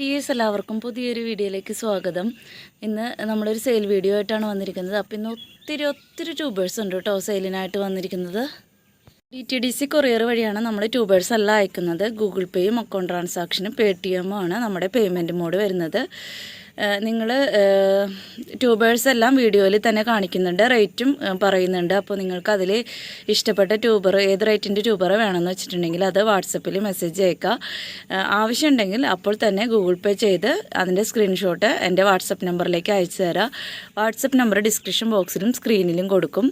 Dears എല്ലാവർക്കും പുതിയൊരു വീഡിയോയിലേക്ക് സ്വാഗതം. ഇന്ന് നമ്മളൊരു സെയിൽ വീഡിയോ ആയിട്ടാണ് വന്നിരിക്കുന്നത്. അപ്പോൾ ഇന്ന് ഒത്തിരി ഒത്തിരി ട്യൂബേഴ്സ് ഉണ്ട് കേട്ടോ സെയിലിനായിട്ട് വന്നിരിക്കുന്നത്. D T D C courier വഴിയാണ് നമ്മൾ ട്യൂബേഴ്സ് എല്ലാം അയക്കുന്നത്. ഗൂഗിൾ പേയും അക്കൗണ്ട് ട്രാൻസാക്ഷനും പേ ടി എമ്മും ആണ് നമ്മുടെ പേയ്മെന്റ് മോഡ് വരുന്നത്. നിങ്ങൾ ട്യൂബേഴ്സ് എല്ലാം വീഡിയോയിൽ തന്നെ കാണിക്കുന്നുണ്ട് റേറ്റും പറയുന്നുണ്ട്. അപ്പോൾ നിങ്ങൾക്ക് അതിൽ ഇഷ്ടപ്പെട്ട ട്യൂബർ ഏത് റേറ്റിന്റെ ട്യൂബർ വേണമെന്ന് വെച്ചിട്ടുണ്ടെങ്കിൽ അത് വാട്സപ്പിൽ മെസ്സേജ് അയക്കുക ആവശ്യമുണ്ടെങ്കിൽ അപ്പോൾ തന്നെ ഗൂഗിൾ പേ ചെയ്ത് അതിന്റെ സ്ക്രീൻഷോട്ട് എന്റെ വാട്സപ്പ് നമ്പറിലേക്ക് അയച്ചു തരാം. വാട്സപ്പ് നമ്പർ ഡിസ്ക്രിപ്ഷൻ ബോക്സിലും സ്ക്രീനിലും കൊടുക്കും.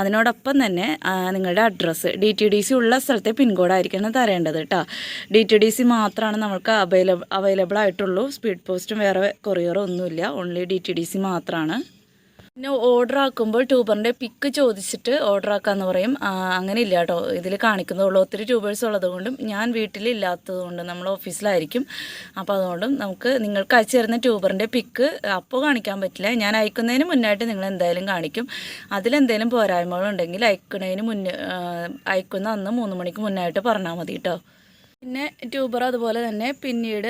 അതിനോടൊപ്പം തന്നെ നിങ്ങളുടെ address D T D C ഉള്ള സ്ഥലത്തെ പിൻകോഡായിരിക്കണം തരേണ്ടത് കേട്ടോ ഡി ടി ഡി സി മാത്രമാണ് നമുക്ക് അവൈലബിൾ അവൈലബിൾ ആയിട്ടുള്ളൂ സ്പീഡ് പോസ്റ്റും വേറെ കൊറിയറോ ഒന്നുമില്ല only D T D C മാത്രമാണ് പിന്നെ ഓർഡർ ആക്കുമ്പോൾ ട്യൂബറിന്റെ പിക്ക് ചോദിച്ചിട്ട് ഓർഡർ ആക്കാമെന്ന് പറയും. അങ്ങനെ ഇല്ല കേട്ടോ. ഇതിൽ കാണിക്കുന്നുള്ളൂ ഒത്തിരി ട്യൂബേഴ്സ് ഉള്ളത് കൊണ്ടും ഞാൻ വീട്ടിലില്ലാത്തത് കൊണ്ടും നമ്മൾ ഓഫീസിലായിരിക്കും. അപ്പോൾ അതുകൊണ്ടും നമുക്ക് നിങ്ങൾക്ക് അയച്ചു തരുന്ന ട്യൂബറിന്റെ പിക്ക് അപ്പോൾ കാണിക്കാൻ പറ്റില്ല. ഞാൻ അയക്കുന്നതിന് മുന്നായിട്ട് നിങ്ങൾ എന്തായാലും കാണിക്കും. അതിലെന്തെങ്കിലും പോരായ്മകളുണ്ടെങ്കിൽ അയക്കുന്നതിന് മുന്നേ അയക്കുന്ന അന്ന് മൂന്ന് മണിക്ക് മുന്നായിട്ട് പറഞ്ഞാൽ മതി കേട്ടോ. പിന്നെ ട്യൂബർ അതുപോലെ തന്നെ പിന്നീട്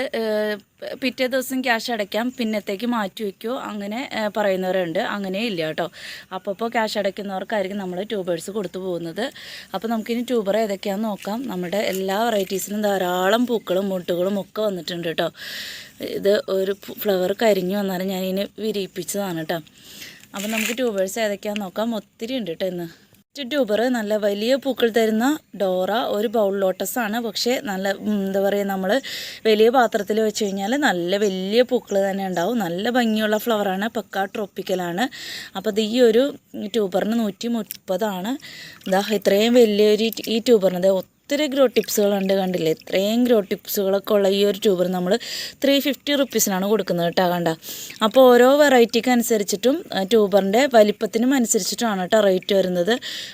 പിറ്റേ ദിവസം ക്യാഷ് അടയ്ക്കാം പിന്നത്തേക്ക് മാറ്റി വയ്ക്കുമോ അങ്ങനെ പറയുന്നവരുണ്ട്. അങ്ങനെ ഇല്ല കേട്ടോ. അപ്പോൾ ക്യാഷ് അടയ്ക്കുന്നവർക്കായിരിക്കും നമ്മൾ ട്യൂബേഴ്സ് കൊടുത്തു പോകുന്നത്. അപ്പോൾ നമുക്കിനി ട്യൂബർ ഏതൊക്കെയാണെന്ന് നോക്കാം. നമ്മുടെ എല്ലാ വെറൈറ്റീസിനും ധാരാളം പൂക്കളും മുട്ടുകളും ഒക്കെ വന്നിട്ടുണ്ട് കേട്ടോ. ഇത് ഒരു ഫ്ലവർ കരിഞ്ഞു വന്നാലും ഞാനിതിന് വിരിയിപ്പിച്ചതാണ് കേട്ടോ. അപ്പോൾ നമുക്ക് ട്യൂബേഴ്സ് ഏതൊക്കെയാണെന്ന് നോക്കാം. ഒത്തിരി ഉണ്ട് കേട്ടോ ഇന്ന്. ട്യൂബർ നല്ല വലിയ പൂക്കൾ തരുന്ന ഡോറ ഒരു ബൗൾ ലോട്ടസാണ് പക്ഷേ നല്ല എന്താ പറയുക നമ്മൾ വലിയ പാത്രത്തിൽ വെച്ച് കഴിഞ്ഞാൽ നല്ല വലിയ പൂക്കൾ തന്നെ ഉണ്ടാവും. നല്ല ഭംഗിയുള്ള ഫ്ലവറാണ് പക്ക ട്രോപ്പിക്കലാണ് അപ്പോൾ ഇത് ഈ ഒരു ട്യൂബറിന് നൂറ്റി മുപ്പതാണ് ഇതാ ഇത്രയും വലിയൊരു ഈ ട്യൂബറിന് ദേ ഒത്തിരി ഗ്രോ ടിപ്സുകളുണ്ട് കണ്ടില്ലേ? ഇത്രയും ഗ്രോ ടിപ്സുകളൊക്കെ ഉള്ള ഈ ഒരു ട്യൂബർ നമ്മൾ ത്രീ ഫിഫ്റ്റി റുപ്പീസിനാണ് കൊടുക്കുന്നത് കേട്ടോ കണ്ട? അപ്പോൾ ഓരോ വെറൈറ്റിക്ക് അനുസരിച്ചിട്ടും ട്യൂബറിന്റെ വലിപ്പത്തിനും അനുസരിച്ചിട്ടാണ് കേട്ടോ റേറ്റ് വരുന്നത്.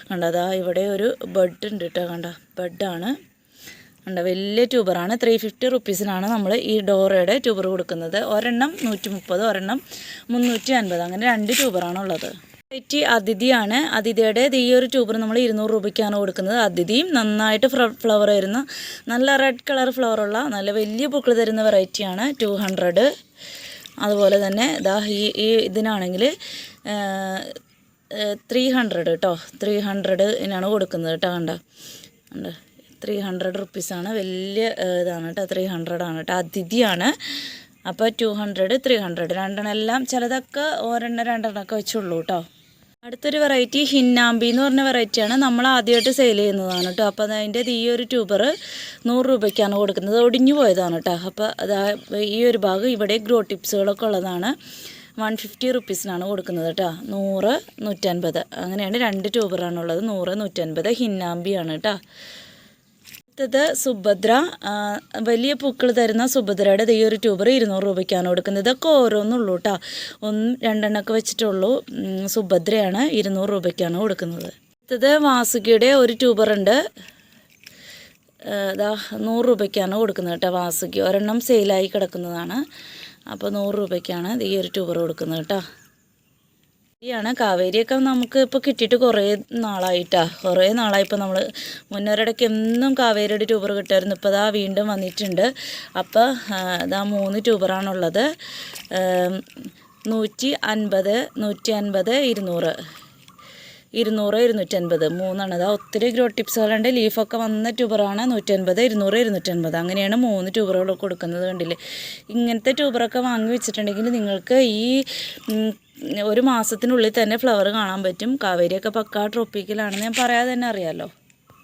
കണ്ടതാ ഇവിടെ ഒരു ബഡ് ഉണ്ട് കേട്ടോ കണ്ട? ബഡാണ് ഉണ്ട് വലിയ ട്യൂബറാണ് ത്രീ ഫിഫ്റ്റി റുപ്പീസിനാണ് നമ്മൾ ഈ ഡോറയുടെ ട്യൂബർ കൊടുക്കുന്നത്. ഒരെണ്ണം നൂറ്റി മുപ്പത് ഒരെണ്ണം മുന്നൂറ്റി അൻപത് അങ്ങനെ രണ്ട് ട്യൂബറാണ് ഉള്ളത് വെറൈറ്റി അതിഥിയാണ്. അതിഥിയുടെ ഈ ഒരു ട്യൂബർ നമ്മൾ ഇരുന്നൂറ് രൂപയ്ക്കാണ് കൊടുക്കുന്നത്. അതിഥിയും നന്നായിട്ട് ഫ്ലവർ വരുന്ന നല്ല റെഡ് കളർ ഫ്ലവറുള്ള നല്ല വലിയ പൂക്കൾ തരുന്ന വെറൈറ്റിയാണ് ടു ഹൺഡ്രഡ് അതുപോലെ തന്നെ ഇതാ ഈ ഇതിനാണെങ്കിൽ ത്രീ ഹൺഡ്രഡ് കേട്ടോ ത്രീ ഹൺഡ്രഡിനാണ് കൊടുക്കുന്നത് കേട്ടോ കണ്ട? ഉണ്ട് ത്രീ ഹൺഡ്രഡ് റുപ്പീസാണ് വലിയ ഇതാണ് കേട്ടോ. ത്രീ ഹൺഡ്രഡാണ് കേട്ടോ. അതിഥിയാണ്. അപ്പോൾ ടു ഹൺഡ്രഡ് ത്രീ ഹൺഡ്രഡ് രണ്ടെണ്ണം എല്ലാം ചിലതൊക്കെ ഒരെണ്ണം രണ്ടെണ്ണമൊക്കെ വെച്ചുള്ളൂ കേട്ടോ. അടുത്തൊരു വെറൈറ്റി ഹിന്നാമ്പി എന്ന് പറഞ്ഞ വെറൈറ്റിയാണ് നമ്മൾ ആദ്യമായിട്ട് സെയിൽ ചെയ്യുന്നതാണ് കേട്ടോ അപ്പോൾ അതിന്റെ ഈ ഒരു ട്യൂബർ നൂറ് രൂപയ്ക്കാണ് കൊടുക്കുന്നത്. ഒടിഞ്ഞു പോയതാണ് കേട്ടോ അപ്പോൾ അതാ ഈ ഒരു ഭാഗം ഇവിടെ ഗ്രോ ടിപ്സുകളൊക്കെ ഉള്ളതാണ്. വൺ ഫിഫ്റ്റി റുപ്പീസിനാണ് കൊടുക്കുന്നത് കേട്ടോ നൂറ് നൂറ്റൻപത്. അങ്ങനെയാണ് രണ്ട് ട്യൂബറാണുള്ളത് നൂറ് നൂറ്റൻപത് ഹിന്നാമ്പിയാണ് കേട്ടോ അടുത്തത് സുഭദ്ര. വലിയ പൂക്കൾ തരുന്ന സുഭദ്രയുടെ ഈ ഒരു ട്യൂബർ ഇരുന്നൂറ് രൂപയ്ക്കാണ് കൊടുക്കുന്നത്. ഇതൊക്കെ ഓരോന്നുള്ളൂ കേട്ടോ ഒന്ന് രണ്ടെണ്ണമൊക്കെ വെച്ചിട്ടുള്ളൂ. സുഭദ്രയാണ് ഇരുന്നൂറ് രൂപയ്ക്കാണ് കൊടുക്കുന്നത്. അടുത്തത് വാസുകിയുടെ ഒരു ട്യൂബർ ഉണ്ട്. ഇതാ നൂറ് രൂപയ്ക്കാണ് കൊടുക്കുന്നത് കേട്ടോ വാസുകി. ഒരെണ്ണം സെയിലായി കിടക്കുന്നതാണ്. അപ്പോൾ നൂറ് രൂപയ്ക്കാണ് ഈ ഒരു ട്യൂബർ കൊടുക്കുന്നത് കേട്ടോ. ാണ്. കാവേരിയൊക്കെ നമുക്ക് ഇപ്പോൾ കിട്ടിയിട്ട് കുറേ നാളായിട്ടാ. കുറേ നാളായി ഇപ്പോൾ നമ്മൾ മുന്നോരിടയ്ക്ക് എന്നും കാവേരിയുടെ ട്യൂബർ കിട്ടുമായിരുന്നു ഇപ്പോൾ അതാ വീണ്ടും വന്നിട്ടുണ്ട്. അപ്പോൾ ഇതാ മൂന്ന് ട്യൂബറാണുള്ളത്. നൂറ്റി അൻപത് നൂറ്റി അൻപത് ഇരുന്നൂറ്. ഇരുന്നൂറ് ഇരുന്നൂറ്റൻപത്. മൂന്നാണ്. അതാ ഒത്തിരി ഗ്രോ ടിപ്സുകളുണ്ട്. ലീഫൊക്കെ വന്ന ട്യൂബറാണ്. നൂറ്റൻപത് ഇരുന്നൂറ് ഇരുന്നൂറ്റൻപത്. അങ്ങനെയാണ് മൂന്ന് ട്യൂബറുകൾ കൊടുക്കുന്നത് കണ്ടില്ലേ. ഇങ്ങനത്തെ ട്യൂബറൊക്കെ വാങ്ങി വെച്ചിട്ടുണ്ടെങ്കിൽ നിങ്ങൾക്ക് ഈ ഒരു മാസത്തിനുള്ളിൽ തന്നെ ഫ്ലവർ കാണാൻ പറ്റും. കാവേരിയൊക്കെ പക്കാ ട്രോപ്പിക്കലാണെന്ന് ഞാൻ പറയാതെ തന്നെ അറിയാമല്ലോ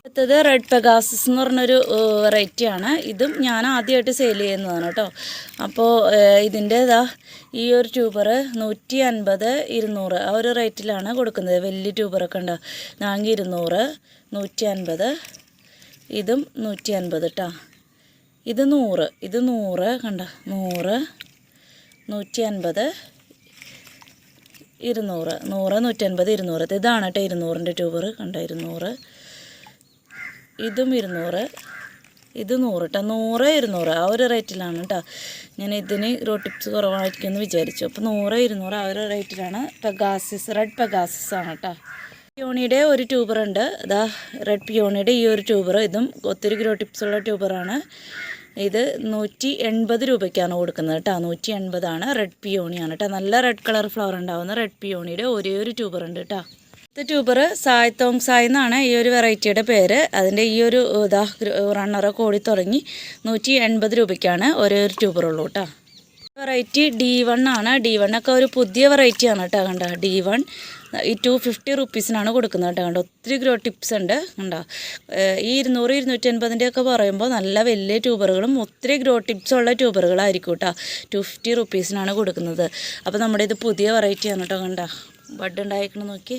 അടുത്തത് റെഡ് പെഗാസസ് എന്ന് പറഞ്ഞൊരു വെറൈറ്റിയാണ് ഇതും ഞാൻ ആദ്യമായിട്ട് സെയിൽ ചെയ്യുന്നതാണ് കേട്ടോ. അപ്പോൾ ഇതിന്റെ ഇതാ ഈ ഒരു ട്യൂബർ നൂറ്റി അൻപത് ഇരുന്നൂറ് ആ ഒരു റേറ്റിലാണ് കൊടുക്കുന്നത്. വലിയ ട്യൂബറൊക്കെ ഉണ്ട്. നാങ്കി ഇരുന്നൂറ് നൂറ്റി അൻപത് ഇതും നൂറ്റി അൻപത് കേട്ടോ ഇത് നൂറ് ഇത് നൂറ് കണ്ട? നൂറ് നൂറ്റി അൻപത് ഇരുന്നൂറ്. നൂറ് നൂറ്റൻപത് ഇരുന്നൂറ്. ഇതാണ് കേട്ടോ ഇരുന്നൂറിന്റെ ട്യൂബർ. കണ്ട ഇരുന്നൂറ്. ഇതും ഇരുന്നൂറ്. ഇത് നൂറ് കേട്ടോ നൂറ് ഇരുന്നൂറ്. ആ ഒരു റേറ്റിലാണ് കേട്ടോ ഞാൻ ഇതിന് റോട്ടിപ്സ് ടിപ്സ് കുറവായിരിക്കും എന്ന് വിചാരിച്ചു. അപ്പോൾ നൂറ് ഇരുന്നൂറ് ആ ഒരു റേറ്റിലാണ് പെഗാസിസ് റെഡ് പെഗാസിസ് ആണ് കേട്ടോ പിയോണിയുടെ ഒരു ട്യൂബർ ഉണ്ട്. അതാ റെഡ് പിയോണിയുടെ ഈ ഒരു ട്യൂബർ. ഇതും ഒത്തിരി ഗ്രോ ടിപ്സ് ഉള്ള ട്യൂബറാണ് ഇത് നൂറ്റി എൺപത് രൂപയ്ക്കാണ് കൊടുക്കുന്നത് കേട്ടോ. നൂറ്റി എൺപതാണ് റെഡ് പിയോണിയാണ് കേട്ടോ. നല്ല റെഡ് കളർ ഫ്ലവർ ഉണ്ടാവുന്ന റെഡ് പിയോണിയുടെ ഒരേ ഒരു ട്യൂബർ ഉണ്ട് കേട്ടോ. അടുത്ത ട്യൂബർ സായ് തോങ് സായ് എന്നാണ് ഈ ഒരു വെറൈറ്റിയുടെ പേര്. അതിന്റെ ഈ ഒരു ഇതാ റണ്ണറൊക്കെ ഓടി തുടങ്ങി നൂറ്റി എൺപത് രൂപയ്ക്കാണ് ഒരേ ഒരു ട്യൂബർ ഉള്ളൂ കേട്ടോ. വെറൈറ്റി ഡി വൺ ആണ്. ഡി വൺ ഒക്കെ ഒരു പുതിയ വെറൈറ്റി ആണ് കേട്ടോ കണ്ട. ഡി വൺ ഈ ടു ഫിഫ്റ്റി റുപ്പീസിനാണ് കൊടുക്കുന്നത് കേട്ടോ. കണ്ടോ? ഒത്തിരി ഗ്രോ ടിപ്സ് ഉണ്ട്. കണ്ടോ? ഈ ഇരുന്നൂറ് ഇരുന്നൂറ്റി അൻപതിന്റെ ഒക്കെ പറയുമ്പോൾ നല്ല വലിയ ട്യൂബറുകളും ഒത്തിരി ഗ്രോ ടിപ്സ് ഉള്ള ട്യൂബറുകളായിരിക്കും കേട്ടോ. ടു ഫിഫ്റ്റി റുപ്പീസിനാണ് കൊടുക്കുന്നത്. അപ്പോൾ നമ്മുടെ ഇത് പുതിയ വെറൈറ്റിയാണ് കേട്ടോ. കണ്ട? ബഡ് ഉണ്ടായിരിക്കണം നോക്കി.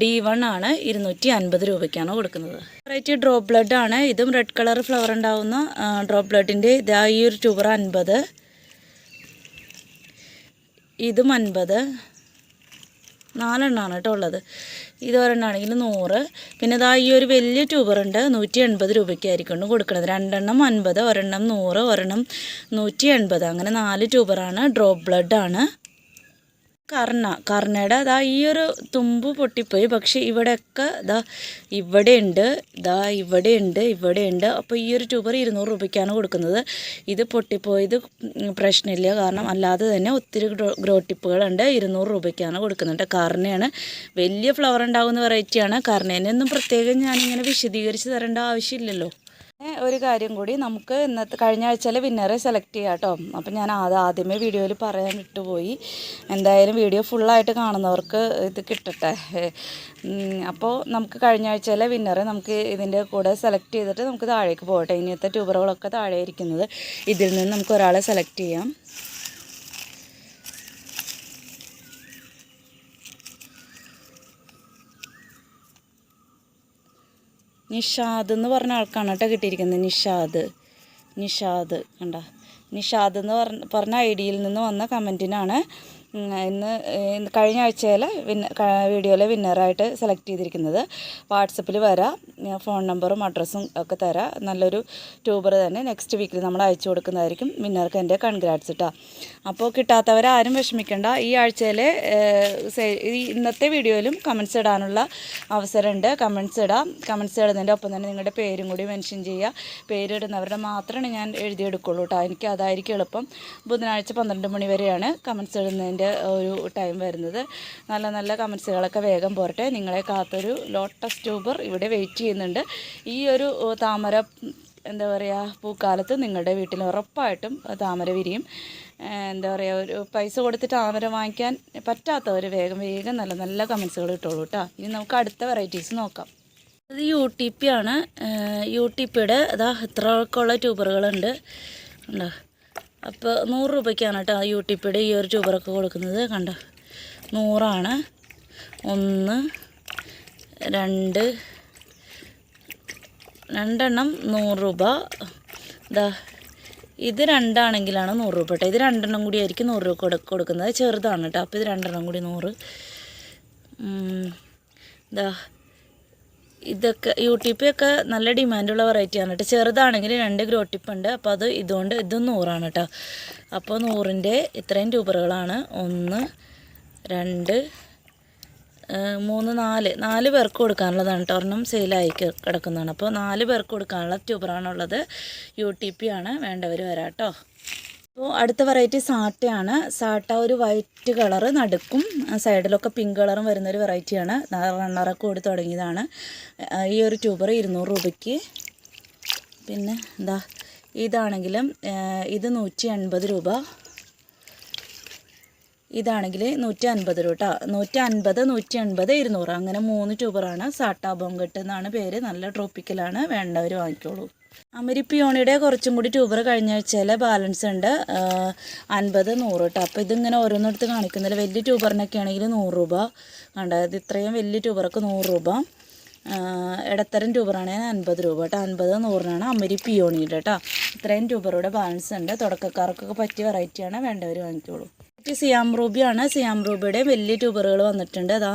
ഡി വൺ ആണ് ഇരുന്നൂറ്റി അൻപത് രൂപയ്ക്കാണ് കൊടുക്കുന്നത്. വെറൈറ്റി ഡ്രോപ്പ് ബ്ലഡ് ആണ്. ഇതും റെഡ് കളർ ഫ്ലവർ ഉണ്ടാവുന്ന ഡ്രോപ്പ് ബ്ലഡിന്റെ ഇതാ ഈ ഒരു ട്യൂബർ അൻപത്. ഇതും അൻപത്. നാലെണ്ണമാണ് കേട്ടോ ഉള്ളത്. ഇത് ഒരെണ്ണമാണെങ്കിൽ നൂറ്. പിന്നെ ഇതാ ഈ ഒരു വലിയ ട്യൂബറുണ്ട് നൂറ്റി എൺപത് രൂപയ്ക്കായിരിക്കും കൊടുക്കുന്നത് രണ്ടെണ്ണം അൻപത് ഒരെണ്ണം നൂറ് ഒരെണ്ണം നൂറ്റി എൺപത് അങ്ങനെ നാല് ട്യൂബറാണ് ഡ്രോപ്പ് ബ്ലഡ് ആണ്. കർണ. കർണയുടെ അതാ ഈ ഒരു തുമ്പ് പൊട്ടിപ്പോയി. പക്ഷെ ഇവിടെയൊക്കെ ഇതാ ഇവിടെ ഉണ്ട് ഇതാ ഇവിടെ ഉണ്ട് ഇവിടെ ഉണ്ട് അപ്പോൾ ഈ ഒരു ട്യൂബർ ഇരുന്നൂറ് രൂപയ്ക്കാണ് കൊടുക്കുന്നത്. ഇത് പൊട്ടിപ്പോയത് പ്രശ്നമില്ല. കാരണം അല്ലാതെ തന്നെ ഒത്തിരി ഗ്രോ ടിപ്പുകളുണ്ട്. ഇരുന്നൂറ് രൂപയ്ക്കാണ് കൊടുക്കുന്നുണ്ട് കർണയാണ്. വലിയ ഫ്ലവർ ഉണ്ടാകുന്ന വെറൈറ്റിയാണ് കർണേനെ ഒന്നും പ്രത്യേകം ഞാനിങ്ങനെ വിശദീകരിച്ച് തരേണ്ട ആവശ്യമില്ലല്ലോ. ഒരു കാര്യം കൂടി നമുക്ക് ഇന്നത്തെ കഴിഞ്ഞ ആഴ്ചയിലെ വിന്നറെ സെലക്ട് ചെയ്യാം കേട്ടോ. അപ്പം ഞാൻ അത് ആദ്യമേ വീഡിയോയിൽ പറയാൻ വിട്ടുപോയി. എന്തായാലും വീഡിയോ ഫുള്ളായിട്ട് കാണുന്നവർക്ക് ഇത് കിട്ടട്ടെ. അപ്പോൾ നമുക്ക് കഴിഞ്ഞ ആഴ്ചയിലെ വിന്നറെ നമുക്ക് ഇതിന്റെ കൂടെ സെലക്ട് ചെയ്തിട്ട് നമുക്ക് താഴേക്ക് പോകട്ടെ. ഇനിയത്തെ ട്യൂബറുകളൊക്കെ താഴെ ഇരിക്കുന്നത് ഇതിൽ നിന്ന് നമുക്ക് ഒരാളെ സെലക്ട് ചെയ്യാം. നിഷാദ് എന്ന് പറഞ്ഞ ആൾക്കാണ് കേട്ടോ കിട്ടിയിരിക്കുന്നത്. നിഷാദ്. നിഷാദ്. കണ്ട. നിഷാദ് എന്ന് പറഞ്ഞ പറഞ്ഞ ഐ ഡിയിൽ നിന്ന് വന്ന കമന്റിനാണ് ഇന്ന് കഴിഞ്ഞ ആഴ്ചയിലെ വിന്ന വീഡിയോയിലെ വിന്നറായിട്ട് സെലക്ട് ചെയ്തിരിക്കുന്നത് വാട്സപ്പിൽ വരാം. ഫോൺ നമ്പറും അഡ്രസ്സും ഒക്കെ തരാം. നല്ലൊരു ട്യൂബർ തന്നെ നെക്സ്റ്റ് വീക്കിൽ നമ്മൾ അയച്ചു കൊടുക്കുന്നതായിരിക്കും വിന്നർക്ക് എന്റെ കൺഗ്രാറ്റ്സ് കേട്ടോ അപ്പോൾ കിട്ടാത്തവരാരും വിഷമിക്കേണ്ട. ഈ ആഴ്ചയിലെ ഇന്നത്തെ വീഡിയോയിലും കമൻസ് ഇടാനുള്ള അവസരമുണ്ട്. കമൻസ് ഇടാം. കമൻസ് ഇടുന്നതിന്റെ ഒപ്പം തന്നെ നിങ്ങളുടെ പേരും കൂടി മെൻഷൻ ചെയ്യുക. പേരിടുന്നവരുടെ മാത്രമേ ഞാൻ എഴുതിയെടുക്കുള്ളൂ കേട്ടോ എനിക്ക് അതായിരിക്കും എളുപ്പം. ബുധനാഴ്ച പന്ത്രണ്ട് മണി വരെയാണ് കമൻസ് ഇടുന്നതിന്റെ ഒരു ടൈം വരുന്നത്. നല്ല നല്ല കമൻസുകളൊക്കെ വേഗം പോരട്ടെ. നിങ്ങളെ കാത്തൊരു ലോട്ടസ് ട്യൂബർ ഇവിടെ വെയിറ്റ് ചെയ്യുന്നുണ്ട്. ഈ ഒരു താമര എന്താ പറയുക പൂക്കാലത്ത് നിങ്ങളുടെ വീട്ടിൽ ഉറപ്പായിട്ടും താമര വിരിയും. എന്താ പറയുക ഒരു പൈസ കൊടുത്തിട്ട് താമര വാങ്ങിക്കാൻ പറ്റാത്തവർ വേഗം വേഗം നല്ല നല്ല കമൻസുകൾ ഇട്ടോളൂ കേട്ടോ ഇനി നമുക്ക് അടുത്ത വെറൈറ്റീസ് നോക്കാം. ഇത് യു ടി പി ആണ്. യു ടി പിയുടെ അതാ ഇത്രക്കുള്ള ട്യൂബറുകളുണ്ട് കണ്ടോ? അപ്പോൾ നൂറ് രൂപയ്ക്കാണ് കേട്ടോ ആ ടി പിയുടെ ഈ ഒരു ട്യൂബറൊക്കെ കൊടുക്കുന്നത്. കണ്ട? നൂറാണ്. ഒന്ന് രണ്ട് രണ്ടെണ്ണം നൂറ് രൂപ. ഇതാ ഇത് രണ്ടാണെങ്കിലാണ് നൂറ് രൂപ കേട്ടോ. ഇത് രണ്ടെണ്ണം കൂടി ആയിരിക്കും നൂറ് രൂപ കൊടു കൊടുക്കുന്നത്. ചെറുതാണ് കേട്ടോ. അപ്പോൾ ഇത് രണ്ടെണ്ണം കൂടി നൂറ്. ഇതാ ഇതൊക്കെ യു ടി പി ഒക്കെ നല്ല ഡിമാൻഡുള്ള വെറൈറ്റിയാണ് കേട്ടോ. ചെറുതാണെങ്കിൽ രണ്ട് ഗ്രോ ടിപ്പ് ഉണ്ട്. അപ്പോൾ അത് ഇതുകൊണ്ട് ഇതും നൂറാണ് കേട്ടോ. അപ്പോൾ നൂറിന്റെ ഇത്രയും ട്യൂബറുകളാണ് ഒന്ന് രണ്ട് മൂന്ന് നാല്. നാല് പേർക്ക് കൊടുക്കാനുള്ളതാണ് കേട്ടോ. ഒരെണ്ണം സെയിലായി കിടക്കുന്നതാണ്. അപ്പോൾ നാല് പേർക്ക് കൊടുക്കാനുള്ള ട്യൂബറാണുള്ളത് യു ടി പി ആണ്. വേണ്ടവർ വരാം കേട്ടോ. അപ്പോൾ അടുത്ത വെറൈറ്റി സാട്ടയാണ് സാട്ട ഒരു വൈറ്റ് കളറ് നടുക്കും. സൈഡിലൊക്കെ പിങ്ക് കളറും വരുന്നൊരു വെറൈറ്റിയാണ് റണ്ണറൊക്കെ കൂടി തുടങ്ങിയതാണ്. ഈ ഒരു ട്യൂബർ ഇരുന്നൂറ് രൂപയ്ക്ക്. പിന്നെ എന്താ ഇതാണെങ്കിലും ഇത് നൂറ്റി എൺപത് രൂപ. ഇതാണെങ്കിൽ നൂറ്റി അൻപത് രൂപ കേട്ടോ നൂറ്റി അൻപത് നൂറ്റി അൻപത് ഇരുന്നൂറ്. അങ്ങനെ മൂന്ന് ട്യൂബറാണ് സാട്ടാ ബോങ്കട്ട് എന്നാണ് പേര്. നല്ല ട്രോപ്പിക്കലാണ് വേണ്ടവർ വാങ്ങിക്കോളൂ. അമരിപ്പിയോണിയുടെ കുറച്ചും കൂടി ട്യൂബർ കഴിഞ്ഞ ആഴ്ചയിലെ ബാലൻസ് ഉണ്ട്. അൻപത് നൂറ് കേട്ടോ അപ്പോൾ ഇതിങ്ങനെ ഓരോന്നെടുത്ത് കാണിക്കുന്നില്ല. വലിയ ട്യൂബറിനൊക്കെ ആണെങ്കിൽ നൂറ് രൂപ കണ്ടോ? ഇത് ഇത്രയും വലിയ ട്യൂബറൊക്കെ നൂറ് രൂപ. ഇടത്തരം ട്യൂബറാണെങ്കിൽ അൻപത് രൂപ കേട്ടോ അൻപത് നൂറിനാണ് അമരി പിയോണിയുടെ കേട്ടോ ഇത്രയും ട്യൂബറുടെ ബാലൻസ് ഉണ്ട്. തുടക്കക്കാർക്കൊക്കെ പറ്റിയ വെറൈറ്റിയാണ് വേണ്ടവർ വാങ്ങിക്കോളൂ. സിയാം റൂബിയാണ് സിയാം റൂബിയുടെ വലിയ ട്യൂബറുകൾ വന്നിട്ടുണ്ട്. അതാ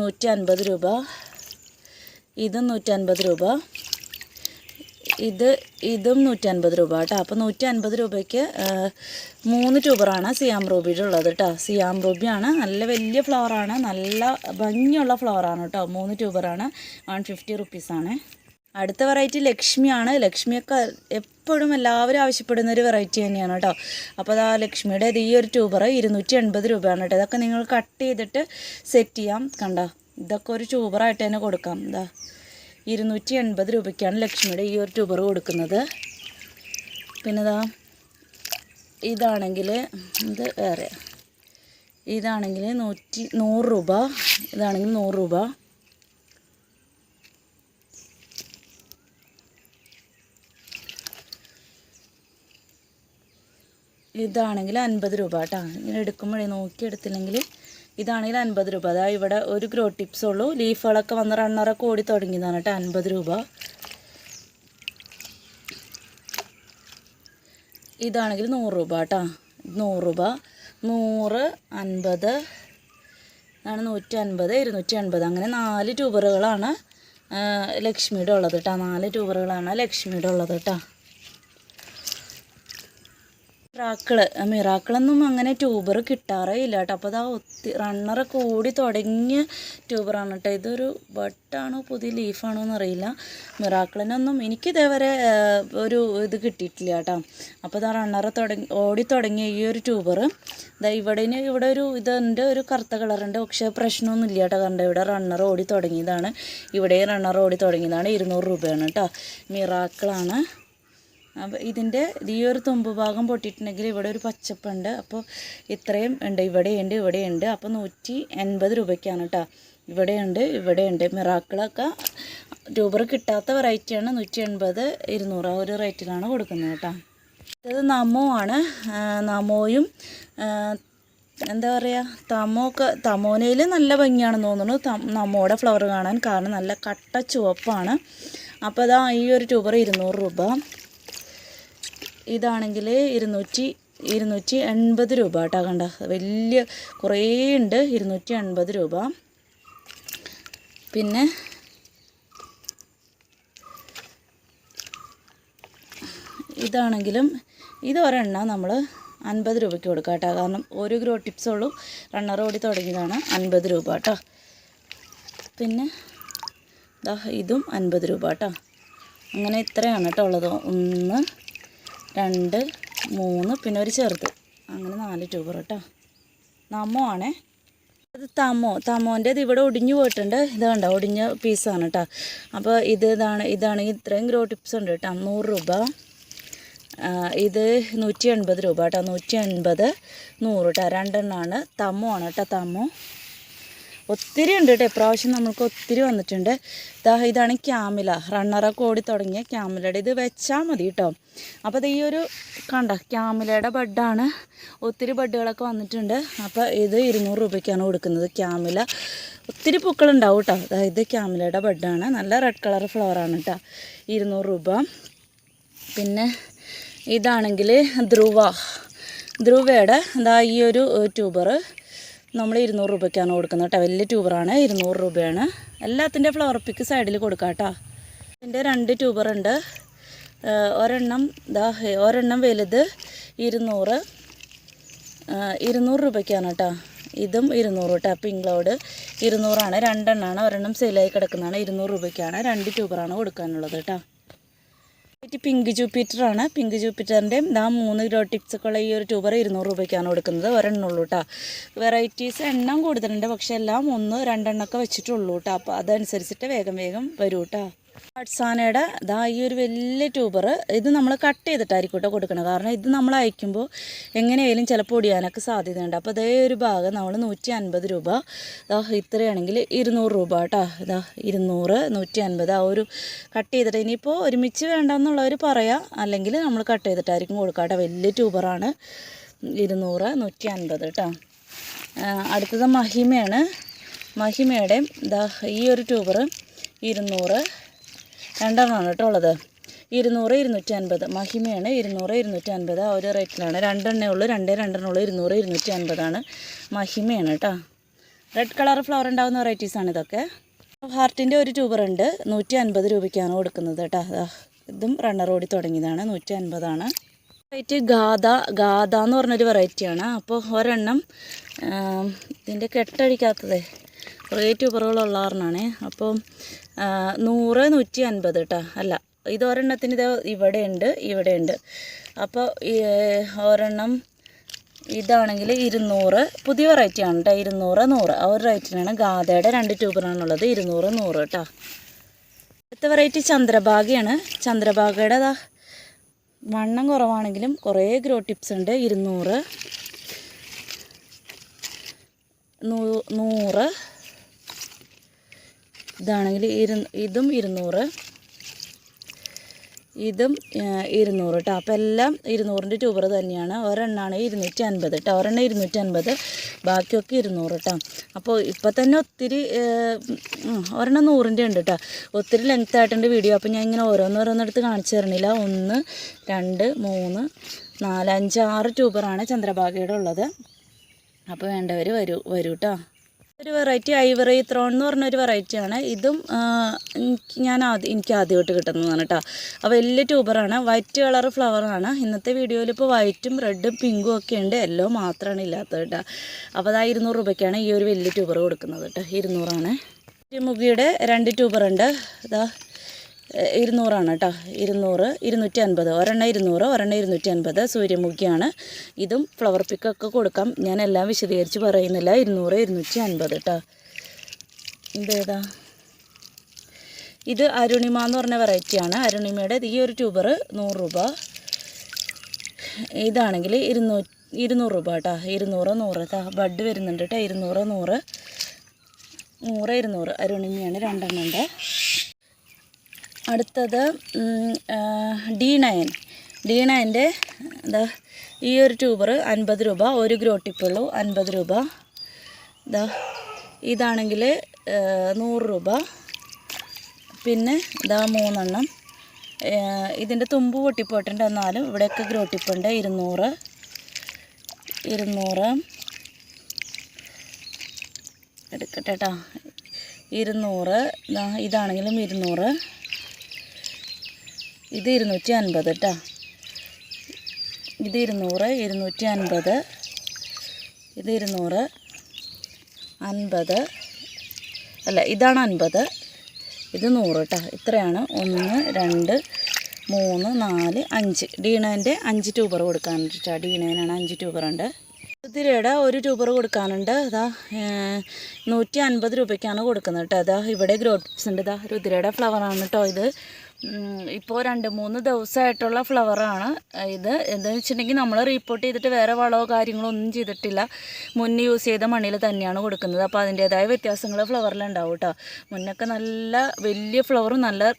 നൂറ്റി രൂപ. ഇതും നൂറ്റി രൂപ. ഇത് ഇതും നൂറ്റി അൻപത് രൂപ കേട്ടോ. അപ്പോൾ നൂറ്റി അൻപത് രൂപയ്ക്ക് മൂന്ന് ട്യൂബറാണ് സിയാം റൂബിയുടെ ഉള്ളത് കേട്ടോ. സിയാം റൂബിയാണ്. നല്ല വലിയ ഫ്ലവറാണ് നല്ല ഭംഗിയുള്ള ഫ്ലവറാണ് കേട്ടോ. മൂന്ന് ട്യൂബറാണ്. വൺ ഫിഫ്റ്റി റുപ്പീസാണ്. അടുത്ത വെറൈറ്റി ലക്ഷ്മിയാണ്. ലക്ഷ്മിയൊക്കെ എപ്പോഴും എല്ലാവരും ആവശ്യപ്പെടുന്ന ഒരു വെറൈറ്റി തന്നെയാണ് കേട്ടോ. അപ്പോൾ അതാ ലക്ഷ്മിയുടെ ഈ ഒരു ട്യൂബർ ഇരുന്നൂറ്റി എൺപത് രൂപയാണ് കേട്ടോ. ഇതൊക്കെ നിങ്ങൾ കട്ട് ചെയ്തിട്ട് സെറ്റ് ചെയ്യാം. കണ്ടോ? ഇതൊക്കെ ഒരു ട്യൂബറായിട്ട് തന്നെ കൊടുക്കാം. ഇതാ ഇരുന്നൂറ്റി എൺപത് രൂപയ്ക്കാണ് ലക്ഷ്മിയുടെ ഈ ഒരു ട്യൂബർ കൊടുക്കുന്നത്. പിന്നെ ഇതാ ഇതാണെങ്കിൽ ഇത് വേറെ. ഇതാണെങ്കിൽ നൂറ്റി നൂറ് രൂപ. ഇതാണെങ്കിൽ നൂറ് രൂപ. ഇതാണെങ്കിൽ അൻപത് രൂപ കേട്ടോ. ഇങ്ങനെ എടുക്കുമ്പോഴേ നോക്കി എടുത്തില്ലെങ്കിൽ ഇതാണെങ്കിൽ അൻപത് രൂപ. അതായത് ഇവിടെ ഒരു ഗ്രോ ടിപ്സ് ഉള്ളൂ. ലീഫുകളൊക്കെ വന്ന് റണ്ണറൊക്കെ ഓടി തുടങ്ങിയതാണ് കേട്ടോ അൻപത് രൂപ. ഇതാണെങ്കിൽ നൂറ് രൂപ കേട്ടോ. നൂറ് രൂപ. നൂറ് അൻപത് ആണ് നൂറ്റി അൻപത് ഇരുന്നൂറ്റി അൻപത് അങ്ങനെ നാല് ട്യൂബറുകളാണ് ലക്ഷ്മിയുടെ ഉള്ളത് കേട്ടോ. നാല് ട്യൂബറുകളാണ് ലക്ഷ്മിയുടെ ഉള്ളത് കേട്ടോ. മിറാക്കിൾ. മിറാക്കിളൊന്നും അങ്ങനെ ട്യൂബർ കിട്ടാറേ ഇല്ല കേട്ടോ. അപ്പോൾ അതാ ഒത്തി റണ്ണറൊക്കെ ഓടി തുടങ്ങിയ ട്യൂബറാണ് കേട്ടോ. ഇതൊരു ബട്ടാണോ പുതിയ ലീഫാണോ എന്നറിയില്ല. മിറാക്കിളിനൊന്നും എനിക്കിതേവരെ ഒരു ഇത് കിട്ടിയിട്ടില്ല കേട്ടോ. അപ്പോൾ ഇതാ റണ്ണറ് തുടങ്ങി ഓടി തുടങ്ങിയ ഈ ഒരു ട്യൂബർ ഇതാ ഇവിടെ ഇവിടെ ഒരു ഇതുണ്ട് ഒരു കറുത്ത കളറുണ്ട് പക്ഷേ പ്രശ്നമൊന്നും ഇല്ല കേട്ടോ. കണ്ടോ ഇവിടെ റണ്ണർ ഓടി തുടങ്ങിയതാണ്. ഇവിടെ റണ്ണർ ഓടി തുടങ്ങിയതാണ്. ഇരുന്നൂറ് രൂപയാണ് കേട്ടോ. മിറാക്കിളാണ്. അപ്പോൾ ഇതിന്റെ ഈ ഒരു തുമ്പ് ഭാഗം പൊട്ടിയിട്ടുണ്ടെങ്കിൽ ഇവിടെ ഒരു പച്ചപ്പുണ്ട്. അപ്പോൾ ഇത്രയും ഉണ്ട്. ഇവിടെയുണ്ട് ഇവിടെയുണ്ട് അപ്പോൾ നൂറ്റി എൺപത് രൂപയ്ക്കാണ് കേട്ടോ ഇവിടെയുണ്ട് ഇവിടെയുണ്ട് മിറാക്കിളൊക്കെ ട്യൂബർ കിട്ടാത്ത വെറൈറ്റിയാണ് നൂറ്റി എൺപത് ഇരുന്നൂറ് ആ ഒരു റേറ്റിലാണ് കൊടുക്കുന്നത് കേട്ടോ ഇത് നമോ ആണ്. നമോയും എന്താ പറയുക തമോക്ക് തമോനയിൽ നല്ല ഭംഗിയാണെന്ന് തോന്നുന്നു. നമോയുടെ ഫ്ലവർ കാണാൻ കാരണം നല്ല കട്ട ചുവപ്പാണ്. അപ്പോൾ അതാ ഈ ഒരു ട്യൂബർ ഇരുന്നൂറ് രൂപ. ഇതാണെങ്കിൽ ഇരുന്നൂറ്റി ഇരുന്നൂറ്റി എൺപത് രൂപ കേട്ടോ കണ്ട. വലിയ കുറേ ഉണ്ട്. ഇരുന്നൂറ്റി എൺപത് രൂപ. പിന്നെ ഇതാണെങ്കിലും ഇത് ഒരെണ്ണ നമ്മൾ അൻപത് രൂപയ്ക്ക് കൊടുക്കാം കേട്ടോ. കാരണം ഒരു ഗ്രോ ടിപ്സ് ഉള്ളൂ. റണ്ണർ ഓടി തുടങ്ങിയതാണ് അൻപത് രൂപ കേട്ടോ. പിന്നെ ഇതും അൻപത് രൂപ കേട്ടോ. അങ്ങനെ ഇത്രയാണ് കേട്ടോ ഉള്ളത്. ഒന്ന് രണ്ട് മൂന്ന് പിന്നെ ഒരു ചെറുത്. അങ്ങനെ നാല് ട്യൂബർ കേട്ടോ. നമ്മോ ആണേ. ഇത് തമോ. തമോന്റെ ഇത് ഇവിടെ ഒടിഞ്ഞു പോയിട്ടുണ്ട്. ഇത് കണ്ടോ? ഒടിഞ്ഞ പീസാണ് കേട്ടോ. അപ്പോൾ ഇത് ഇതാണ് ഇതാണെങ്കിൽ ഇത്രയും ഗ്രോ ടിപ്സ് ഉണ്ട് കേട്ടോ. നൂറ് രൂപ. ഇത് നൂറ്റി എൺപത് രൂപ കേട്ടോ. നൂറ്റി എൺപത് നൂറ് കേട്ടോ. രണ്ടെണ്ണമാണ്. തമ്മോ ആണ് കേട്ടോ തമ്മോ ഒത്തിരി ഉണ്ട് കേട്ടോ. ഇപ്രാവശ്യം നമ്മൾക്ക് ഒത്തിരി വന്നിട്ടുണ്ട്. ഇതാ ഇതാണ് ക്യാമില. റണ്ണറൊക്കെ ഓടി തുടങ്ങിയ ക്യാമിലയുടെ. ഇത് വെച്ചാൽ മതി കേട്ടോ. അപ്പോൾ ഇത് ഈ ഒരു കണ്ട ക്യാമിലയുടെ ബഡാണ് ഒത്തിരി ബഡുകളൊക്കെ വന്നിട്ടുണ്ട്. അപ്പോൾ ഇത് ഇരുന്നൂറ് രൂപയ്ക്കാണ് കൊടുക്കുന്നത് ക്യാമില. ഒത്തിരി പൂക്കളുണ്ടാവും കേട്ടോ. അതായത് ക്യാമിലയുടെ ബഡാണ് നല്ല റെഡ് കളർ ഫ്ലവറാണ് കേട്ടോ. ഇരുന്നൂറ് രൂപ. പിന്നെ ഇതാണെങ്കിൽ ധ്രുവ. ധ്രുവയുടെ ഇതാ ഈ ഒരു ട്യൂബർ നമ്മൾ ഇരുന്നൂറ് രൂപയ്ക്കാണ് കൊടുക്കുന്നത് കേട്ടോ. വലിയ ട്യൂബറാണ് ഇരുന്നൂറ് രൂപയാണ്. എല്ലാത്തിന്റെ ഫ്ലവർ പിക്ക് സൈഡിൽ കൊടുക്കാം കേട്ടോ. ഇതിന്റെ രണ്ട് ട്യൂബറുണ്ട് ഒരെണ്ണം ഇതാ ഒരെണ്ണം വലുത് ഇരുന്നൂറ്. ഇരുന്നൂറ് രൂപയ്ക്കാണ് കേട്ടോ. ഇതും ഇരുന്നൂറ് കേട്ടോ. പിങ്ക് ക്ലൗഡ് ഇരുന്നൂറാണ്. രണ്ടെണ്ണമാണ് ഒരെണ്ണം സെയിലായി കിടക്കുന്നതാണ്. ഇരുന്നൂറ് രൂപയ്ക്കാണ്. രണ്ട് ട്യൂബറാണ് കൊടുക്കാനുള്ളത് കേട്ടോ. ഇത് പിങ്ക് ജൂപ്പിറ്ററാണ് പിങ്ക് ജൂപ്പിറ്ററിന്റെ ഇതാ മൂന്ന് കിലോ ഒക്കെ ഈ ഒരു ട്യൂബർ ഇരുന്നൂറ് രൂപയ്ക്കാണ് കൊടുക്കുന്നത്. ഒരെണ്ണുള്ളൂ കേട്ടോ വെറൈറ്റീസ് എണ്ണം കൂടുതലുണ്ട്. പക്ഷെ എല്ലാം ഒന്ന് രണ്ടെണ്ണമൊക്കെ വെച്ചിട്ടുള്ളൂ കേട്ടോ അപ്പോൾ അതനുസരിച്ചിട്ട് വേഗം വേഗം വരൂ കേട്ടോ അട്സാനയുടെ ഇതാ ഈ ഒരു വലിയ ട്യൂബർ ഇത് നമ്മൾ കട്ട് ചെയ്തിട്ടായിരിക്കും കേട്ടോ കൊടുക്കണം കാരണം ഇത് നമ്മൾ അയക്കുമ്പോൾ എങ്ങനെയായാലും ചിലപ്പോൾ ഒടിയാനൊക്കെ സാധ്യതയുണ്ട്. അപ്പോൾ അതേ ഒരു ഭാഗം നമ്മൾ നൂറ്റി അൻപത് രൂപ ഇതാ ഇത്രയാണെങ്കിൽ ഇരുന്നൂറ് രൂപ കേട്ടോ ഇതാ ഇരുന്നൂറ് നൂറ്റി അൻപത് ആ ഒരു കട്ട് ചെയ്തിട്ട് ഇനിയിപ്പോൾ ഒരുമിച്ച് വേണ്ടെന്നുള്ളവർ പറയാം. അല്ലെങ്കിൽ നമ്മൾ കട്ട് ചെയ്തിട്ടായിരിക്കും കൊടുക്കുക കേട്ടോ വലിയ ട്യൂബറാണ് ഇരുന്നൂറ് നൂറ്റി അൻപത് കേട്ടോ അടുത്തത് മഹിമയാണ്. മഹിമയുടെ ഇതാ ഈ ഒരു ട്യൂബർ ഇരുന്നൂറ് രണ്ടെണ്ണമാണ് കേട്ടോ ഉള്ളത്. ഇരുന്നൂറ് ഇരുന്നൂറ്റി അൻപത് മഹിമയാണ് ഇരുന്നൂറ് ഇരുന്നൂറ്റി അൻപത് ആ ഒരു റേറ്റിലാണ്. രണ്ടെണ്ണേ ഉള്ളൂ. രണ്ടേ രണ്ടെണ്ണേ ഉള്ളൂ ഇരുന്നൂറ് ഇരുന്നൂറ്റി അൻപതാണ് മഹിമയാണ് കേട്ടോ. റെഡ് കളർ ഫ്ലവർ ഉണ്ടാകുന്ന വെറൈറ്റീസാണ് ഇതൊക്കെ. ഹാർട്ടിന്റെ ഒരു ട്യൂബർ ഉണ്ട്. നൂറ്റി അൻപത് രൂപയ്ക്കാണ് കൊടുക്കുന്നത് കേട്ടോ. ഇതും റണ്ണർ ഓടി തുടങ്ങിയതാണ്. നൂറ്റി അൻപതാണ് വെറൈറ്റി ഗാഥ ഗാഥ എന്ന് പറഞ്ഞൊരു വെറൈറ്റിയാണ് അപ്പോൾ ഒരെണ്ണം ഇതിന്റെ കെട്ടടിക്കാത്തത്. കുറേ കുറവുള്ള കാരണമാണ് അപ്പോൾ നൂറ് നൂറ്റി അൻപത് കേട്ടോ അല്ല ഇത് ഒരെണ്ണത്തിന് ഇത് ഇവിടെ ഉണ്ട് ഇവിടെ ഉണ്ട്. അപ്പോൾ ഒരെണ്ണം ഇതാണെങ്കിൽ ഇരുന്നൂറ്. പുതിയ വെറൈറ്റി ആണ് കേട്ടോ ഇരുന്നൂറ് നൂറ്. ആ ഒരു റേറ്റിനാണ് ഗാഥയുടെ രണ്ട് ട്യൂബറാണുള്ളത് ഇരുന്നൂറ് നൂറ് കേട്ടോ അടുത്ത വെറൈറ്റി ചന്ദ്രഭാഗയാണ്. ചന്ദ്രഭാഗയുടെ വണ്ണം കുറവാണെങ്കിലും കുറേ ഗ്രോ ടിപ്സ് ഉണ്ട്. ഇരുന്നൂറ് നൂറ് ഇതാണെങ്കിൽ ഇരു ഇതും ഇരുന്നൂറ്. ഇതും ഇരുന്നൂറ് കേട്ടോ അപ്പോൾ എല്ലാം ഇരുന്നൂറിന്റെ ട്യൂബർ തന്നെയാണ്. ഒരെണ്ണമാണ് ഇരുന്നൂറ്റി അൻപത് കേട്ടോ ഒരെണ്ണം ഇരുന്നൂറ്റി അൻപത് ബാക്കിയൊക്കെ ഇരുന്നൂറ് കേട്ടോ അപ്പോൾ ഇപ്പോൾ തന്നെ ഒത്തിരി ഒരെണ്ണം നൂറിന്റെ ഉണ്ട് കേട്ടോ ഒത്തിരി ലെങ്ത് ആയിട്ടുണ്ട് വീഡിയോ അപ്പോൾ ഞാൻ ഇങ്ങനെ ഓരോന്നോരോന്നെടുത്ത് കാണിച്ചു തരണില്ല ഒന്ന് രണ്ട് മൂന്ന് നാല് അഞ്ച് ആറ് ട്യൂബറാണ് ചന്ദ്രഭാഗയുടെ ഉള്ളത്. അപ്പോൾ വേണ്ടവർ വരൂ വരൂ കേട്ടോ ഒരു വെറൈറ്റി ഐവറി ത്രോൺ എന്ന് പറഞ്ഞൊരു വെറൈറ്റിയാണ് ഇതും ഞാൻ ആദ്യം എനിക്ക് ആദ്യമായിട്ട് കിട്ടുന്നതാണ് കേട്ടോ അപ്പോൾ വലിയ ട്യൂബറാണ് വൈറ്റ് കളർ ഫ്ലവറാണ് ഇന്നത്തെ വീഡിയോയിൽ ഇപ്പോൾ വൈറ്റും റെഡും പിങ്കും ഒക്കെ ഉണ്ട്. എല്ലോ മാത്രമാണ് ഇല്ലാത്തത് കേട്ടോ അപ്പോൾ അതാ ഇരുന്നൂറ് രൂപയ്ക്കാണ് ഈ ഒരു വലിയ ട്യൂബർ കൊടുക്കുന്നത് കേട്ടോ ഇരുന്നൂറാണ്. മുഖിയുടെ രണ്ട് ട്യൂബറുണ്ട് ഇതാ ഇരുന്നൂറാണ് കേട്ടോ. ഇരുന്നൂറ് ഇരുന്നൂറ്റി അൻപത് ഒരെണ്ണം ഇരുന്നൂറ് ഒരെണ്ണം ഇരുന്നൂറ്റി അൻപത് സൂര്യമുഖിയാണ്. ഇതും ഫ്ലവർ പിക്കൊക്കെ കൊടുക്കാം. ഞാൻ എല്ലാം വിശദീകരിച്ച് പറയുന്നില്ല. ഇരുന്നൂറ് ഇരുന്നൂറ്റി അൻപത് കേട്ടോ. ഇതേതാ? ഇത് അരുണിമ എന്ന് പറഞ്ഞ വെറൈറ്റിയാണ് അരുണിമയുടെ ഈ ഒരു ട്യൂബർ നൂറ് രൂപ. ഇതാണെങ്കിൽ ഇരുന്നൂ ഇരുന്നൂറ് രൂപ കേട്ടോ. ഇരുന്നൂറ് നൂറ്. കേട്ടോ ബഡ് വരുന്നുണ്ട് കേട്ടോ. ഇരുന്നൂറ് നൂറ്. നൂറ് ഇരുന്നൂറ്. അരുണിമയാണ് രണ്ടെണ്ണം ഉണ്ട് അടുത്തത് ഡി നയൻ ഡി നയന്റെ എന്താ ഈ ഒരു ട്യൂബർ അൻപത് രൂപ ഒരു ഗ്രോ ടിപ്പുള്ളൂ അൻപത് രൂപ. ഇതാ ഇതാണെങ്കിൽ നൂറ് രൂപ. പിന്നെ ഇതാ മൂന്നെണ്ണം. ഇതിന്റെ തുമ്പ് പൊട്ടിപ്പോയിട്ടുണ്ട് എന്നാലും ഇവിടെയൊക്കെ ഗ്രോ ടിപ്പുണ്ട് ഇരുന്നൂറ്. ഇരുന്നൂറ്. എടുക്കട്ടെ കേട്ടോ ഇരുന്നൂറ്. ഇതാണെങ്കിലും ഇരുന്നൂറ്. ഇത് ഇരുന്നൂറ്റി അൻപത് കേട്ടോ ഇത് ഇരുന്നൂറ് ഇരുന്നൂറ്റി അൻപത് ഇത് ഇരുന്നൂറ് അൻപത് അല്ല ഇതാണ് അൻപത് ഇത് നൂറ് കേട്ടോ ഇത്രയാണ്. ഒന്ന് രണ്ട് മൂന്ന് നാല് അഞ്ച്. ഡീണേന്റെ അഞ്ച് ട്യൂബർ കൊടുക്കാൻ കേട്ടോ ഡീണേനാണ് അഞ്ച് ട്യൂബറുണ്ട് രുതിരയുടെ ഒരു രൂപ കൊടുക്കാനുണ്ട്. അതാ നൂറ്റി അൻപത് രൂപയ്ക്കാണ് കൊടുക്കുന്നത് കേട്ടോ. അതാ ഇവിടെ ഗ്രോട്ട്സ് ഉണ്ട്. ഇതാ രുതിരയുടെ ഫ്ലവറാണ് കേട്ടോ ഇത്. ഇപ്പോൾ രണ്ട് മൂന്ന് ദിവസമായിട്ടുള്ള ഫ്ലവറാണ് ഇത്. എന്താണെന്ന് വെച്ചിട്ടുണ്ടെങ്കിൽ നമ്മൾ റിപ്പോർട്ട് ചെയ്തിട്ട് വേറെ വളമോ കാര്യങ്ങളോ ഒന്നും ചെയ്തിട്ടില്ല. മുന്നേ യൂസ് ചെയ്ത മണ്ണിൽ തന്നെയാണ് കൊടുക്കുന്നത്. അപ്പോൾ അതിന്റേതായ വ്യത്യാസങ്ങൾ ഫ്ലവറിലുണ്ടാവും കേട്ടോ. മുന്നൊക്കെ നല്ല വലിയ ഫ്ലവറും നല്ല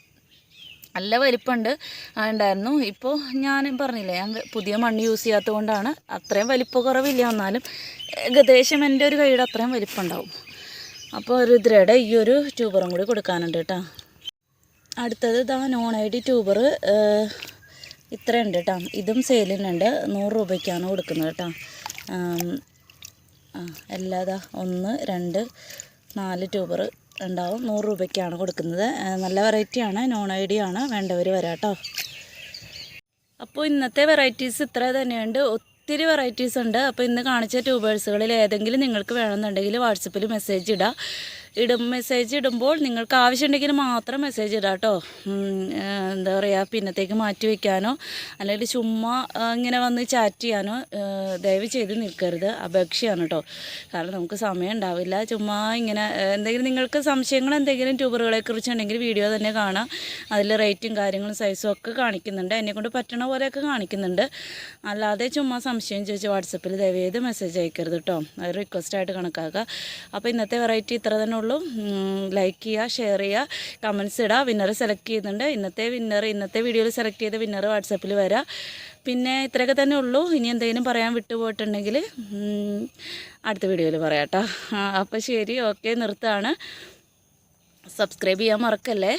നല്ല വലിപ്പമുണ്ട്. ഉണ്ടായിരുന്നു. ഇപ്പോൾ ഞാൻ പറഞ്ഞില്ലേ ഞാൻ പുതിയ മണ്ണ് യൂസ് ചെയ്യാത്തത് കൊണ്ടാണ് അത്രയും വലിപ്പ കുറവില്ല എന്നാലും ഏകദേശം എന്റെ ഒരു കൈയുടെ അത്രയും വലിപ്പം ഉണ്ടാവും അപ്പോൾ രുദ്രയുടെ ഈ ഒരു ട്യൂബറും കൂടി കൊടുക്കാനുണ്ട് കേട്ടോ. അടുത്തത് ഇതാ നോൺ ഐ ഡി ട്യൂബർ ഇത്രയുണ്ട് കേട്ടോ. ഇതും സെയിലിനുണ്ട് നൂറ് രൂപയ്ക്കാണ് കൊടുക്കുന്നത് കേട്ടോ. ആ എല്ലാതാ ഒന്ന് രണ്ട് നാല് ട്യൂബർ ഉണ്ടാവും. നൂറ് രൂപയ്ക്കാണ് കൊടുക്കുന്നത്. നല്ല വെറൈറ്റിയാണ് നോൺ ഐ ഡി ആണ്. വേണ്ടവർ വരാട്ടോ. അപ്പോൾ ഇന്നത്തെ വെറൈറ്റീസ് ഇത്ര തന്നെയുണ്ട്. ഒത്തിരി വെറൈറ്റീസ് ഉണ്ട്. അപ്പോൾ ഇന്ന് കാണിച്ച ട്യൂബേഴ്സുകളിൽ ഏതെങ്കിലും നിങ്ങൾക്ക് വേണമെന്നുണ്ടെങ്കിൽ വാട്സപ്പിൽ മെസ്സേജ് ഇടാം. ഇടും മെസ്സേജ് ഇടുമ്പോൾ നിങ്ങൾക്ക് ആവശ്യമുണ്ടെങ്കിൽ മാത്രം മെസ്സേജ് ഇടാം കേട്ടോ. എന്താ പറയുക പിന്നത്തേക്ക് മാറ്റി വയ്ക്കാനോ അല്ലെങ്കിൽ ചുമ്മാ ഇങ്ങനെ വന്ന് ചാറ്റ് ചെയ്യാനോ ദയവ് ചെയ്ത് നിൽക്കരുത്. അപേക്ഷയാണ് കേട്ടോ. കാരണം നമുക്ക് സമയം ഉണ്ടാവില്ല. ചുമ്മാ ഇങ്ങനെ എന്തെങ്കിലും നിങ്ങൾക്ക് സംശയങ്ങൾ എന്തെങ്കിലും ട്യൂബറുകളെ കുറിച്ചുണ്ടെങ്കിൽ വീഡിയോ തന്നെ കാണാം. അതിൽ റേറ്റും കാര്യങ്ങളും സൈസും ഒക്കെ കാണിക്കുന്നുണ്ട്. എന്നെക്കൊണ്ട് പറ്റണ പോലെയൊക്കെ കാണിക്കുന്നുണ്ട്. അല്ലാതെ ചുമ്മാ സംശയം ചോദിച്ച് വാട്സപ്പിൽ ദയവ് ചെയ്ത് മെസ്സേജ് അയക്കരുത് കേട്ടോ. അത് റിക്വസ്റ്റായിട്ട് കണക്കാക്കുക. അപ്പോൾ ഇന്നത്തെ വെറൈറ്റി ഇത്ര തന്നെ ഉള്ളൂ ലൈക്ക് ചെയ്യുക ഷെയർ ചെയ്യുക കമൻസ് ഇടുക. വിന്നർ സെലക്ട് ചെയ്യുന്നുണ്ട്. ഇന്നത്തെ വിന്നർ ഇന്നത്തെ വീഡിയോയിൽ സെലക്ട് ചെയ്ത വിന്നർ വാട്സപ്പിൽ വരാം. പിന്നെ ഇത്രയൊക്കെ തന്നെ ഉള്ളൂ. ഇനി എന്തെങ്കിലും പറയാൻ വിട്ടുപോയിട്ടുണ്ടെങ്കിൽ അടുത്ത വീഡിയോയിൽ പറയാം കേട്ടോ അപ്പോൾ ശരി. ഓക്കെ നിർത്താണ്. സബ്സ്ക്രൈബ് ചെയ്യാൻ മറക്കല്ലേ?